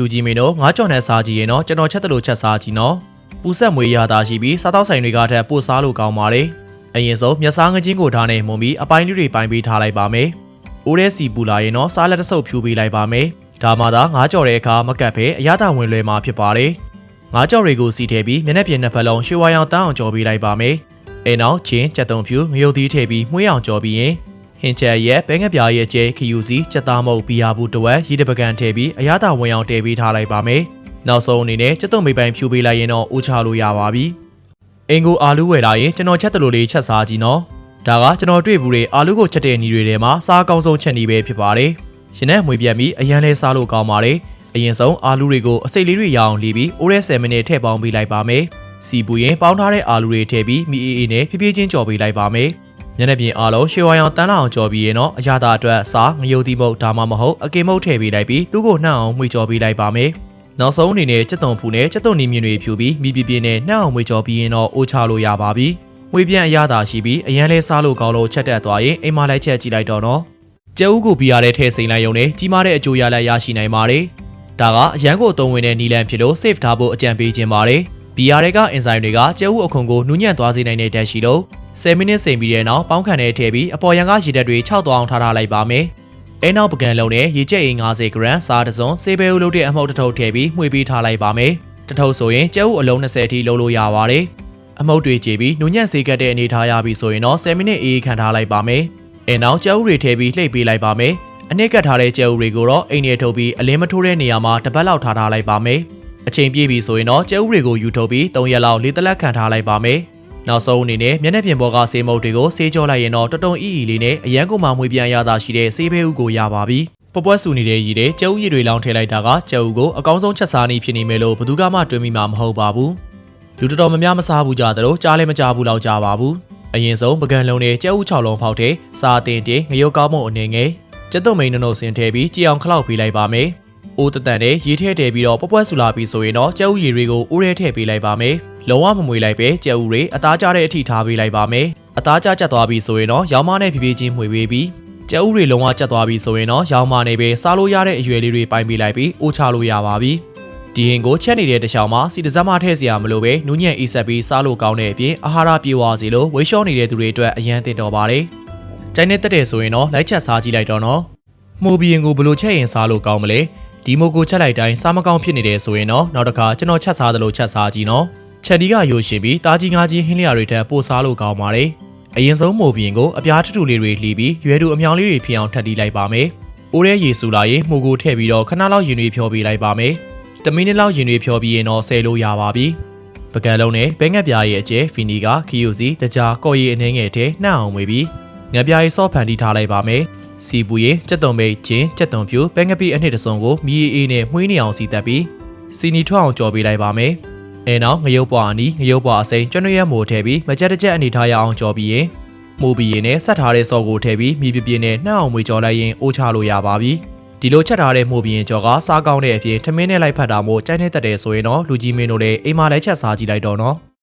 လူကြီးမင်းတို့ငါးကြော်နဲ့စားကြည့်ရင်တော့ကျွန်တော်ချက်တယ်လို့ချက်စားကြည့်နော်ပူဆက်မွေရတာရှိပြီးစားတော့ဆိုင်တွေကထက်ပိုစားလို့ကောင်းပါတယ်အရင်ဆုံးမျက်စားငချင်းကိုထားနေမှုန်ပြီးအပိုင်းလေးတွေပိုင်းပေးထားလိုက်ပါမယ်အိုးရဲစီပူလာရင်တော့စားလက်တစ်ဆုပ်ဖြူပေးလိုက်ပါမယ်ဒါမှသာငါးကြော်တဲ့အခါမကတ်ဖဲအရသာဝင်လွယ်မှာဖြစ်ပါတယ်ငါးကြော်တွေကိုစီထည့်ပြီးမျက်နှာပြင်နှစ်ဖက်လုံးရွှေဝါရောင်တန်းအောင်ကြော်ပေးလိုက်ပါမယ်အဲနောက်ချင်းကြက်တုံဖြူငရုတ်သီးထည့်ပြီးမှုေးအောင်ကြော်ပြီးရင် ဟင်ချက်ရဲ့ပဲငပြားရဲ့ကျဲခယူစီစက်သားမုတ်ဘီယာဘူးတဝက်ရီတပကံထည့်ပြီးအရသာဝင်အောင်တည်ပြီးထားလိုက်ပါမယ်နောက်ဆုံးအနေနဲ့ကြက်တုံမိပိုင်ဖြူပေးလိုက်ရင်တော့ဦးချလို့ရပါပြီအင်ကိုအာလူးဝယ်လာရင်ကျွန်တော်ချက်တလို့လေးချက်စားကြည့်နော်ဒါကကျွန်တော်တွေ့ဘူးတဲ့အာလူးကိုချက်တဲ့ညီတွေထဲမှာစားကောင်းဆုံးချက်နည်းပဲဖြစ်ပါတယ်ရှင်နဲ့မွေပြတ်ပြီးအရန်လဲစားလို့ကောင်းပါတယ်အရင်ဆုံးအာလူးတွေကိုအစိတ်လေးတွေရအောင်လီပြီးအိုးရဲ7မိနစ်ထည့်ပေါင်းပေးလိုက်ပါမယ်စီပူရင်ပေါင်းထားတဲ့အာလူးတွေထည့်ပြီးမီအေးအေးနဲ့ဖြည်းဖြည်းချင်းကြော်ပေးလိုက်ပါမယ် ညနေပြင်အားလုံးရွှေဝါရောင်တန်းလာအောင်ကြော်ပြီးရင်တော့အရာသာအတွက်စားငရုတ်တိမုတ်ဒါမှမဟုတ်အကေမုတ်ထည့်ပေးလိုက်ပြီးသူ့ကိုနှောက်အောင်မှွေကြော်ပေးလိုက်ပါမယ်နောက်ဆုံးအနေနဲ့စက်တုံဖူနဲ့စက်တုံနီမြင့်တွေဖြူပြီးမိပြပြနဲ့နှောက်အောင်မှွေကြော်ပြီးရင်တော့အိုးချလို့ရပါပြီ။ဝေပြန်အရသာရှိပြီးအရန်လဲစားလို့ကောင်းလို့ချက်တက်သွားရင်အိမ်မလိုက်ချက်ကြည့်လိုက်တော့နော်။ကျဲဦးကိုဘီရတဲ့ထဲစိန်လိုက်ရုံနဲ့ကြီးမားတဲ့အကျိုးရလဒ်ရရှိနိုင်ပါတယ်။ဒါကအရန်ကိုအသုံးဝင်တဲ့နီလန်ဖြစ်လို့ safe ထားဖို့အကြံပေးခြင်းပါတယ်။ BR တွေကအင်ဇိုင်တွေကကျဲဦးအခုံကိုနူးညံ့သွားစေနိုင်တဲ့ဓာတ်ရှိလို့ 10မိနစ်စိမ်ပြီးတဲ့နောက်ပေါင်းခံတဲ့ထည့်ပြီးအပေါ်ရန်ကရေဓာတ်တွေ6သွားအောင်ထားထားလိုက်ပါမယ်။အဲနောက်ပကံလုံးနဲ့ရေကျက်အင်50 gram စားတစ်စုံဆေးပဲဦးလုပ်တဲ့အမှုတ်တစ်ထုပ်ထည့်ပြီးမှွေပြီးထားလိုက်ပါမယ်။တစ်ထုပ်ဆိုရင်ကျဲဦးအလုံး20အထိလုံးလို့ရပါတယ်။အမှုတ်တွေကြည့်ပြီးနူးညံ့စေကတ်တဲ့အနေထားရပြီဆိုရင်တော့10မိနစ်အေးခံထားလိုက်ပါမယ်။အဲနောက်ကျဲဦးတွေထည့်ပြီးလှိပ်ပေးလိုက်ပါမယ်။အနည်းကတ်ထားတဲ့ကျဲဦးတွေကိုတော့အိမ်ထဲထုတ်ပြီးအလင်းမထိုးတဲ့နေရာမှာတစ်ပတ်လောက်ထားထားလိုက်ပါမယ်။အချိန်ပြည့်ပြီဆိုရင်တော့ကျဲဥတွေကိုယူထုတ်ပြီး3ရက်လောက်လေးသက်လက်ခံထားလိုက်ပါမယ်။ နောက်ဆုံးအနေနဲ့မျက်နှာပြင်ပေါ်ကဆေးမုတ်တွေကိုဆေးကြောလိုက်ရင်တော့တတုံအီအီလေးနဲ့အရန်ကုန်မှမွေးပြန်ရတာရှိတဲ့ဆေးဘဲဥကိုရပါပြီ။ပပွက်ဆူနေတဲ့ရည်တဲ့ကျဲဥရည်တွေလောင်းထည့်လိုက်တာကကျဲဥကိုအကောင်းဆုံးချက်စားနည်းဖြစ်နေမယ်လို့ဘယ်သူကမှတွေးမိမှာမဟုတ်ပါဘူး။လူတော်တော်များများမစားဘူးကြသလိုကြားလည်းမကြားဘူးလောက်ကြပါဘူး။အရင်ဆုံးပကံလုံးနဲ့ကျဲဥ6လုံးဖောက်တဲ့စားတင်တင်ငရုတ်ကောင်းမုံအနေငယ်ကျက်သွမိန်နုံနုံစင်ထည့်ပြီးကြည်အောင်ခလောက်ပေးလိုက်ပါမယ်။အိုးတတန်နဲ့ရေထည့်ထည့်ပြီးတော့ပပွက်ဆူလာပြီးဆိုရင်တော့ကျဲဥရည်တွေကိုအိုးထဲထည့်ပေးလိုက်ပါမယ်။လုံးဝမမွေလိုက်ပဲကျဲဥတွေအသားကျတဲ့အထိထားပေးလိုက်ပါမယ်။အသားကျကျသွားပြီဆိုရင်တော့ရောင်မနဲ့ဖြည်းဖြည်းချင်းမှွေပေးပြီးကျဲဥတွေလုံးဝကျသွားပြီဆိုရင်တော့ရောင်မနဲ့ပဲစားလို့ရတဲ့အရွယ်လေးတွေပိုင်းပေးလိုက်ပြီးအိုးချလို့ရပါပြီ။ဒီရင်ကိုချက်နေတဲ့တခြားမှာစီတစက်မထည့်စရာမလိုပဲနူးညံ့အေးဆက်ပြီးစားလို့ကောင်းတဲ့အပြင်အာဟာရပြေဝစေလို့ဝေးလျှောနေတဲ့သူတွေအတွက်အရန်တင်တော်ပါတယ်။ကျိုင်းနဲ့တက်တယ်ဆိုရင်တော့လိုက်ချက်စားကြည့်လိုက်တော့နော်။မှုဘီရင်ကိုဘယ်လိုချက်ရင်စားလို့ကောင်းမလဲ။ဒီမိုကိုချက်လိုက်တိုင်းစားမကောင်းဖြစ်နေတယ်ဆိုရင်တော့နောက်တစ်ခါကျွန်တော်ချက်စားသလိုချက်စားကြည့်နော်။ ချက်ဒီကရိုရှင်ပြီးတာကြီးငါးကြီးဟင်းလျာတွေထက်ပိုစားလို့ကောင်းပါတယ်။အရင်ဆုံးမိုဘီရင်ကိုအပြားထူထူလေးတွေလှီးပြီးရွယ်တူအမြောင်လေးတွေဖြစ်အောင်ထပ်တီးလိုက်ပါမယ်။အိုးရဲရေဆူလာရင်မှုကိုထည့်ပြီးတော့ခဏလောက်ရင်တွေဖြောပေးလိုက်ပါမယ်။တမိနစ်လောက်ရင်တွေဖြောပြီးရင်တော့ဆယ်လို့ရပါပြီ။ပကံလုံးနဲ့ဘဲငက်ပြားရဲ့အကျဲဖီနီကခီယိုစီတကြားကော်ရီအနေငယ်ထဲနှံ့အောင်ဝေပြီးငက်ပြားရေးဆော့ဖန်တီးထားလိုက်ပါမယ်။စီပူရင်ကြက်သွန်မိတ်ချင်းကြက်သွန်ပြူဘဲငက်ပီအနှစ်တစုံကိုမီအေးနဲ့မှွေးနေအောင်စီတက်ပြီးစီနီထွက်အောင်ကြော်ပေးလိုက်ပါမယ်။ အဲနောက်ငရုတ်ပွားအနီးငရုတ်ပွားအစိမ်းကျွန်းရရမို့ထည့်ပြီးမကြက်တကြက်အနေထားရအောင်ကြော်ပြီးရင်မိုးပြီးရင်နဲ့ဆက်ထားတဲ့ဆော့ကိုထည့်ပြီးမိပြပြနဲ့နှံ့အောင်မွေကြော်လိုက်ရင်အိုးချလို့ရပါပြီ။ဒီလိုချက်ထားတဲ့မှုပြီးရင်ကြော်ကစားကောင်းတဲ့အပြင်ထမင်းနဲ့လိုက်ဖတ်တာမို့ကြိုက်နေတတ်တယ်ဆိုရင်တော့လူကြီးမင်းတို့လည်းအိမ်မှာလည်းချက်စားကြည့်လိုက်တော့နော်။